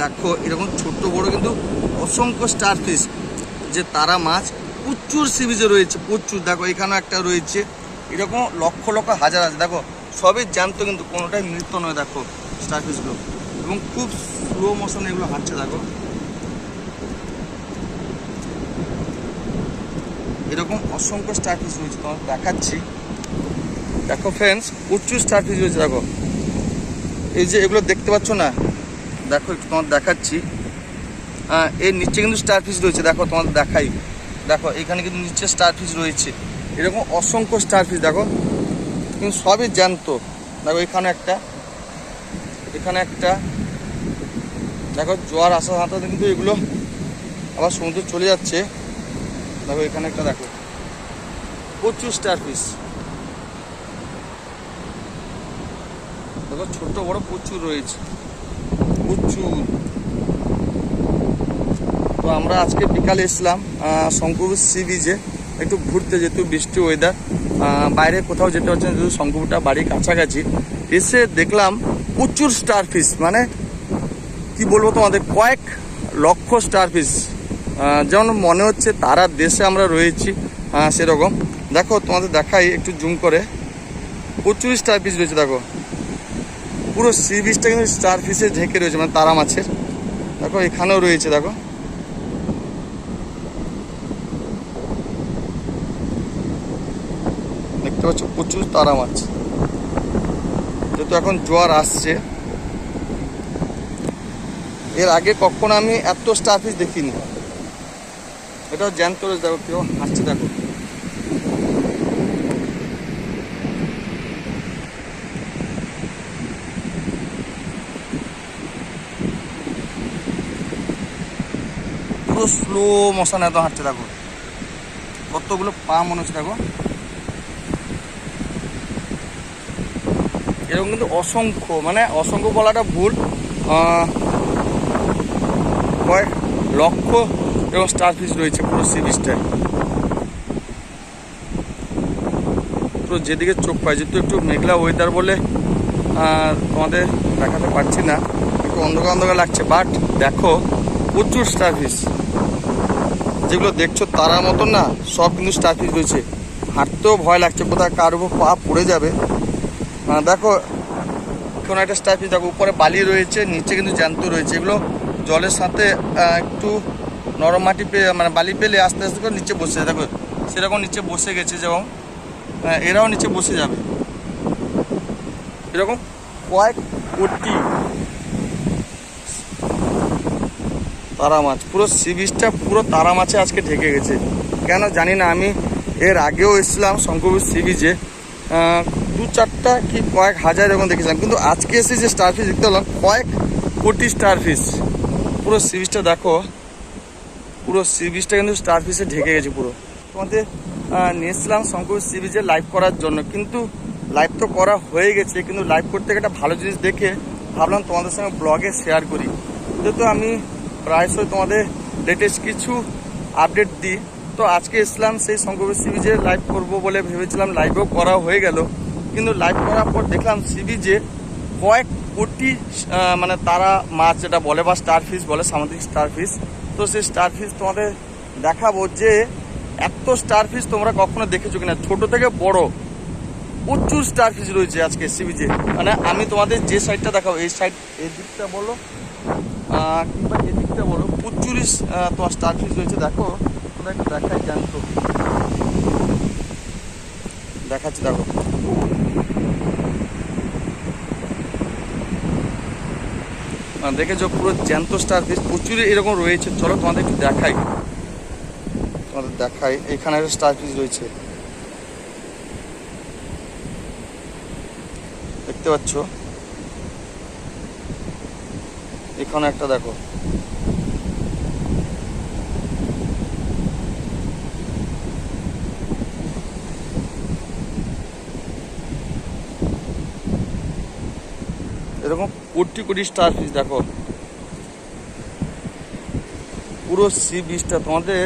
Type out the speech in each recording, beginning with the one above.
দেখো, এরকম ছোট্ট বড় কিন্তু অসংখ্য স্টার ফিশ যে তারা মাছ প্রচুর সিবিজে রয়েছে, প্রচুর। দেখো, এখানেও একটা রয়েছে। এরকম লক্ষ লক্ষ হাজার আছে। দেখো, সবই জানতো কিন্তু, কোনোটাই মৃত নয়, দেখো স্টার ফিশগুলো এবং খুব স্লো মোশনে এগুলো হাঁটছে, দেখো। এরকম অসংখ্য স্টার ফিশ রয়েছে তোমার দেখাচ্ছি। দেখো ফ্রেন্ডস প্রচুর স্টার ফিশ রয়েছে, দেখো। এই যে, এগুলো দেখতে পাচ্ছ না? দেখো একটু তোমার দেখাচ্ছি। আহ, এর নিচে কিন্তু স্টার ফিশ রয়েছে দেখো তোমাদের দেখাই। দেখো এখানে কিন্তু নিচে স্টার ফিশ রয়েছে। এরকম অসংখ্য স্টার ফিশ দেখো। কিন্তু সবই জ্যান্ত। দেখো এখানে একটা এখানে একটা। দেখো জোয়ার সাথে সাথে কিন্তু এগুলো আবার সমুদ্রে চলে যাচ্ছে। দেখো এখানে একটা দেখো। প্রচুর স্টার ফিশ দেখো ছোট বড় প্রচুর রয়েছে। প্রচুর তো আমরা আজকে বিকালে এসলাম শঙ্কুপুর সি বিচে একটু ঘুরতে যেহেতু বৃষ্টি ওয়েদার বাইরে কোথাও যেতে হচ্ছে যেহেতু শঙ্কুপুরটা বাড়ির কাছাকাছি। এসে দেখলাম প্রচুর স্টার ফিশ মানে কি বলব তোমাদের, কয়েক লক্ষ স্টার ফিশ যেমন মনে হচ্ছে তারা দেশে আমরা রয়েছি সেরকম। দেখো তোমাদের দেখাই, একটু জুম করে। প্রচুর স্টার ফিশ রয়েছে, দেখো। পুরো সি বিচটা কিন্তু স্টার ফিশে ঢেকে রয়েছে মানে তারা মাছের। দেখো, এখানেও রয়েছে, দেখো। দেখতে পাচ্ছ, প্রচুর তারা মাছ। যেহেতু এখন জোয়ার আসছে, এর আগে কখনো আমি এত স্টার ফিশ দেখিনি। এটাও জ্যান্ত রয়েছে, দেখো, কেউ হাসছে দেখো। পুরো মশা এত হাঁটছে দেখো? কতগুলো পা মনে হচ্ছে দেখো? এরকম কিন্তু অসংখ্য মানে অসংখ্য বলাটা ভুল। কয়েক লক্ষ এবং স্টার ফিশ রয়েছে পুরো সি বিচটায় পুরো যেদিকে চোখ পায়, যেহেতু একটু মেঘলা ওয়েদার বলে তোমাদের দেখাতে পারছি না, একটু অন্ধকার অন্ধকার লাগছে বাট দেখো, প্রচুর স্টার ফিশ যেগুলো দেখছ তারার মতন না সব কিন্তু স্টার রয়েছে। হাঁটতেও ভয় লাগছে কোথায় কার উপর পা পড়ে যাবে। আহ, দেখো কোনো একটা স্টার দেখো উপরে বালি রয়েছে নিচে কিন্তু জ্যান্ত রয়েছে। এগুলো জলের সাথে একটু নরম মাটি পেয়ে মানে বালি পেলে আস্তে আস্তে করে নিচে বসে দেখো সেরকম নিচে বসে গেছে যেমন এরাও নিচে বসে যাবে। এরকম কয়েক কোটি তারা মাছ। পুরো সি বিচটা পুরো তারা মাছে আজকে ঢেকে গেছে। কেন জানি না আমি এর আগেও এসেছিলাম শঙ্করপুর সি বিচে দু চারটা কি কয়েক হাজার এরকম দেখেছিলাম। কিন্তু আজকে এসে যে স্টার ফিশ দেখতে পেলাম কয়েক কোটি স্টার ফিশ পুরো সি বিচটা দেখো পুরো সি বিচটা কিন্তু স্টার ফিশে ঢেকে গেছে পুরো। তোমাদের আহ, নিয়ে এসেছিলাম শঙ্করপুর সি বিচে লাইভ করার জন্য। কিন্তু লাইভ তো করা হয়ে গেছে কিন্তু লাইভ করতে একটা ভালো জিনিস দেখে ভাবলাম তোমাদের সঙ্গে ব্লগে শেয়ার করি। যেহেতু আমি প্রায়শই তোমাদের লেটেস্ট কিছু আপডেট দিই। তো আজকে ইসলাম সেই শঙ্করপুর সি বিচে লাইভ করব বলে ভেবেছিলাম লাইভও করা হয়ে গেল। কিন্তু লাইভ করার পর দেখলাম সি বিচে কয়েক কোটি মানে তারা মাছ, যেটা বলে বা স্টার ফিশ বলে, সামুদ্রিক স্টার ফিশ তো সেই স্টার ফিশ তোমাদের দেখাবো যে এত স্টার ফিশ তোমরা কখনো দেখেছ কিনা? ছোট থেকে বড় প্রচুর স্টার ফিশ রয়েছে আজকে সি বিচে মানে আমি তোমাদের যে সাইডটা দেখাবো, এই সাইড এই দিকটা বলো। কিংবা এই দিকটা বলো প্রচুরই তোমার স্টার ফিশ রয়েছে দেখো তোমরা একটু দেখাই জানতো দেখাচ্ছি দেখো। আহ, দেখেছ পুরো জ্যান্ত স্টার ফিশ প্রচুরই এরকম রয়েছে। চলো তোমাদের একটু দেখাই। তোমাদের দেখাই এখানে একটা স্টার ফিশ রয়েছে। দেখতে পাচ্ছ? এখানে একটা দেখো। এরকম কোটি কোটি স্টার ফিশ দেখো। পুরো সি বিচটা তোমাদের,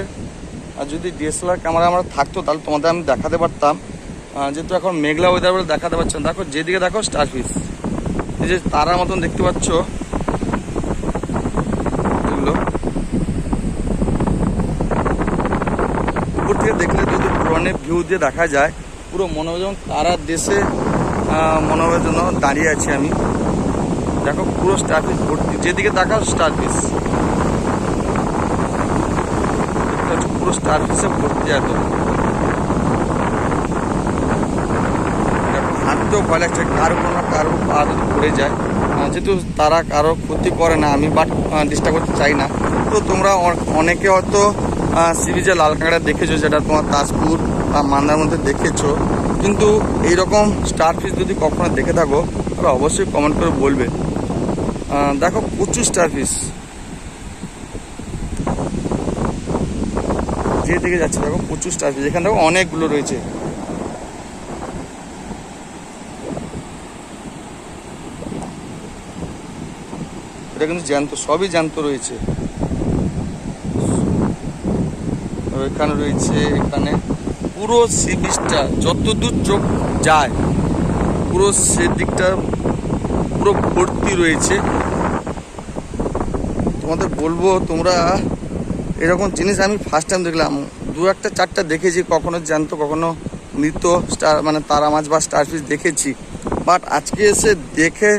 আর যদি ডিএসএলআর ক্যামেরা আমার থাকতো, তাহলে তোমাদের আমি দেখাতে পারতাম। যেহেতু এখন মেঘলা ওয়েদার বলে দেখাতে পারছেন দেখো, যেদিকে দেখো স্টার ফিশ এই যে তারার মতন দেখতে পাচ্ছ। ড্রোনের ভিউ দিয়ে দেখা যায়, পুরো মনে হবে যেমন তারার দেশে মনে হবে যেন দাঁড়িয়ে আছি আমি। দেখো পুরো স্টারফিস ভর্তি। যেদিকে তাকাও স্টারফিস পুরো স্টারফিসে ভর্তি একদম। হাঁটতেও ভয় লাগছে। কারও কোনো কারও পা যদি পড়ে যায়। যেহেতু তারা কারও ক্ষতি করে না, আমি বাট ডিস্টার্ব করতে চাই না। তো তোমরা অনেকে হয়তো সি বিচে লাল কাঁকড়া দেখেছ, যেটা তোমার তাজপুর বা মান্দার মধ্যে দেখেছ। কিন্তু এইরকম স্টার ফিস যদি কখনো দেখে থাকো, তাহলে অবশ্যই কমেন্ট করে বলবে। দেখো, প্রচুর স্টার ফিস যে দিকে যাচ্ছে, দেখো, প্রচুর স্টার ফিস এখানে দেখো, অনেকগুলো রয়েছে। এটা কিন্তু জ্যান্ত, সবই জ্যান্ত রয়েছে আর এখানে রয়েছে, এখানে পুরো সি বিচটা যতদূর চোখ যায়, পুরো সেদিকটা পুরো ভর্তি রয়েছে। তোমাদের বলব তোমরা এরকম জিনিস আমি ফার্স্ট টাইম দেখলাম। দু একটা, চারটা দেখেছি, কখনো জ্যান্ত, কখনো মৃত স্টার মানে তারা মাছ বা স্টার ফিশ দেখেছি। বাট আজকে এসে দেখে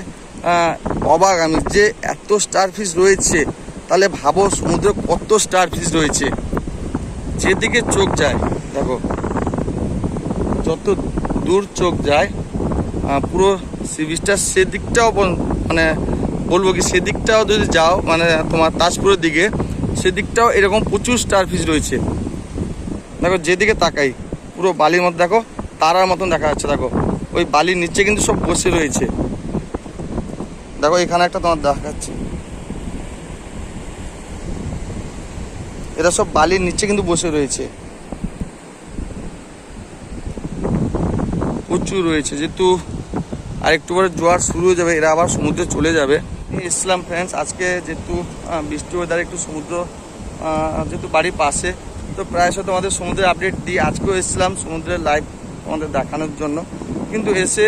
অবাক আমি যে এত স্টার ফিশ রয়েছে, তাহলে ভাবো সমুদ্রে কত স্টার ফিশ রয়েছে। যেদিকে চোখ যায়, দেখো, যত দূর চোখ যায় পুরো সি বিচটা সেদিকটাও মানে বলব কি, সেদিকটাও যদি যাও মানে তোমার তাজপুরের দিকে, সেদিকটাও এরকম প্রচুর স্টার ফিশ রয়েছে। দেখো, যেদিকে তাকাই, পুরো বালির মধ্যে, দেখো, তারার মতন দেখা যাচ্ছে, দেখো। ওই বালির নিচে কিন্তু সব বসে রয়েছে। দেখো, এখানে একটা তোমার দেখাচ্ছে। এরা সব বালির নিচে কিন্তু বসে রয়েছে। প্রচুর রয়েছে, যেহেতু আর একটু পরে জোয়ার শুরু হয়ে যাবে, এরা আবার সমুদ্রে চলে যাবে। ইসলাম ফ্রেন্ডস আজকে যেহেতু বৃষ্টি ওয়েদারে একটু সমুদ্র যেহেতু বাড়ির পাশে, তো প্রায়শ তোমাদের সমুদ্রের আপডেট দিই। আজকেও এসেছিলাম সমুদ্রের লাইভ তোমাদের দেখানোর জন্য। কিন্তু এসে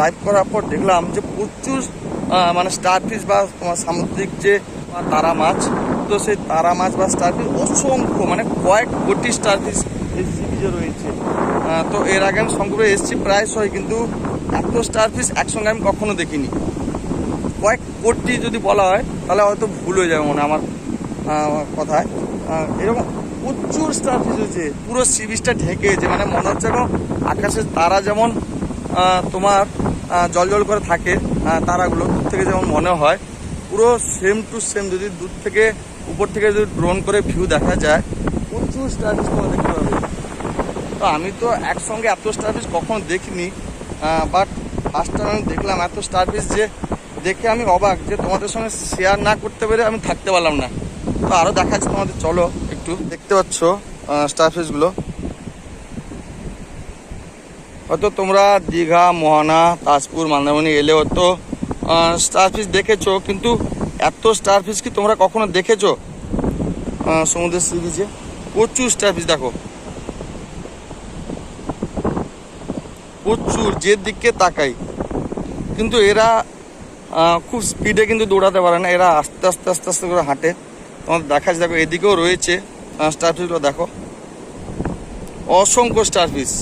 লাইভ করার পর দেখলাম যে প্রচুর মানে স্টার ফিশ বা তোমার সামুদ্রিক যে তারা মাছ সেই তারা মাছ বা স্টার ফিশ অসংখ্য মানে কয়েক কোটি স্টার ফিশ এই সি বিচে রয়েছে তো এর আগে আমি শঙ্করে এসেছি প্রায় প্রায়শই কিন্তু এত স্টার ফিশ একসঙ্গে আমি কখনো দেখিনি। কয়েক কোটি যদি বলা হয়, তাহলে হয়তো ভুল হয়ে যাবে মনে আমার কথায়। এরকম প্রচুর স্টার ফিশ হয়েছে পুরো সি বিচটা ঢেকে গেছে মানে মনে হচ্ছে এখন আকাশের তারা যেমন তোমার জল জল করে থাকে তারাগুলো থেকে যেমন মনে হয় পুরো সেম টু সেম যদি দূর থেকে উপর থেকে যদি ড্রোন করে ভিউ দেখা যায়, প্রচুর স্টার ফিশ তোমরা দেখতে পাবে। তো আমি তো একসঙ্গে এত স্টার ফিশ কখনো দেখিনি বাট ফার্স্ট টাইম আমি দেখলাম এত স্টার ফিশ যে দেখে আমি অবাক যে তোমাদের সঙ্গে শেয়ার না করতে পেরে আমি থাকতে পারলাম না। তো আরও দেখাচ্ছি তোমাদের, চলো একটু। দেখতে পাচ্ছ স্টার ফিশগুলো হয়তো তোমরা দীঘা, মোহনা, তাজপুর, মন্দারমণি এলে হয়তো স্টার ফিশ দেখেছ, কিন্তু এত স্টার ফিশ কি তোমরা কখনো দেখেছ? সমুদ্রের সি বিচে প্রচুর স্টার ফিশ দেখো। প্রচুর, যে দিকে তাকাই। কিন্তু এরা খুব স্পিডে কিন্তু দৌড়াতে পারে না। এরা আস্তে আস্তে আস্তে আস্তে করে হাঁটে। তোমাদের দেখা দেখো, এদিকেও রয়েছে স্টার ফিশগুলো দেখো। অসংখ্য স্টার ফিশ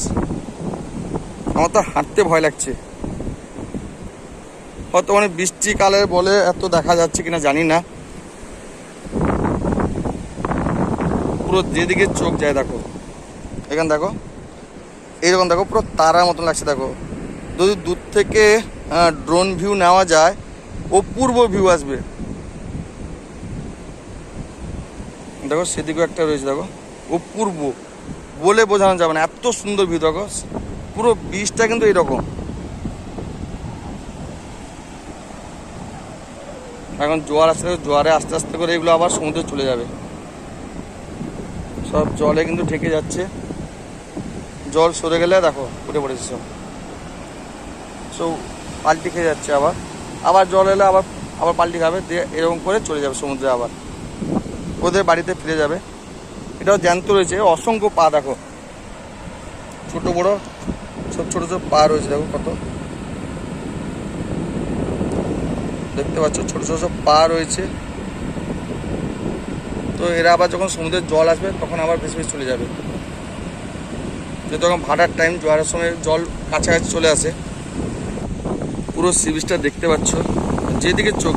আমার তো হাঁটতে ভয় লাগছে। হয়তো মানে বৃষ্টিকালে বলে এত দেখা যাচ্ছে কিনা জানি না। পুরো যেদিকে চোখ যায় দেখো। এখানে দেখো এইরকম দেখো, পুরো তারার মতন লাগছে দেখো। যদি দূর থেকে ড্রোন ভিউ নেওয়া যায় অপূর্ব ভিউ আসবে। দেখো সেদিকেও একটা রয়েছে দেখো অপূর্ব বলে বোঝানো যাবে না, এত সুন্দর ভিউ দেখো। পুরো বীজটা কিন্তু এরকম। এখন জোয়ার আসতে জোয়ারে আস্তে আস্তে করে এগুলো আবার সমুদ্রে চলে যাবে। সব জলে কিন্তু ঢেকে যাচ্ছে। জল সরে গেলে দেখো, উঠে পড়েছে সব। সব পাল্টি খেয়ে যাচ্ছে আবার। আবার জল এলে আবার আবার পাল্টি খাবে, দিয়ে এরকম করে চলে যাবে সমুদ্রে আবার। ওদের বাড়িতে ফিরে যাবে। এটাও জ্যান্ত রয়েছে, অসংখ্য পা দেখো। ছোট বড়, সব ছোট ছোট পা রয়েছে, দেখো কত। দেখতে পাচ্ছ, ছোট ছোট সব পা রয়েছে। তো এরা আবার যখন সমুদ্রের জল আসবে, তখন আবার ভেসে ভেসে চলে যাবে। যেহেতু এখন ভাটার টাইম জোয়ারের সময় জল কাছাকাছি চলে আসে। পুরো সি বিচটা দেখতে পাচ্ছ। যেদিকে চোখ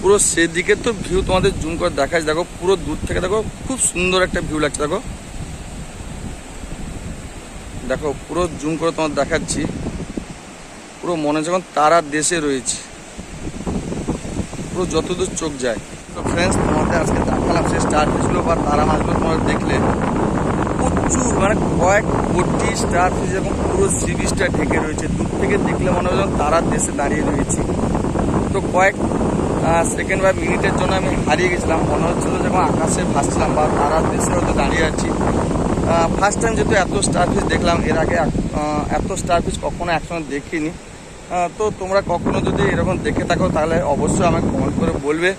পুরো সেদিকে তো ভিউ তোমাদের জুম করে দেখাচ্ছি। দেখো, পুরো দূর থেকে দেখো, খুব সুন্দর একটা ভিউ লাগছে, দেখো। দেখো, পুরো জুম করে তোমার দেখাচ্ছি। পুরো মনে যখন তারার দেশে রয়েছে। পুরো যতদূর চোখ যায়। তো ফ্রেন্ডস তোমাদের আজকে দেখালাম সেই স্টার ফিশগুলো বা তারা মাছগুলো তোমরা দেখলে প্রচুর মানে কয়েক কোটি স্টার ফিশ এবং পুরো সি বিচটা ঢেকে রয়েছে। দূর থেকে দেখলে মনে হয় তারার দেশে দাঁড়িয়ে রয়েছে। তো কয়েক সেকেন্ড বা মিনিটের জন্য আমি হারিয়ে গেছিলাম। মনে হচ্ছিল যখন আকাশে ভাসছিলাম, বা তারার দেশে হয়তো দাঁড়িয়ে আছি। ফার্স্ট টাইম যেহেতু এত স্টার ফিশ দেখলাম, এর আগে এত স্টার ফিশ কখনো একসঙ্গে দেখিনি। তো তোমরা কখনো যদি এরকম দেখে থাকো, তাহলে অবশ্যই আমাকে কমেন্ট করে বলবে।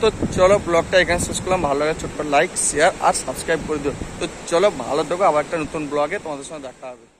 তো চলো ব্লগটা এখানে শেষ করলাম। ভালো লাগে ছোট্ট লাইক শেয়ার আর সাবস্ক্রাইব করে দিও। তো চলো ভালো থেকো, আবার একটা নতুন ব্লগে তোমাদের সঙ্গে দেখা হবে।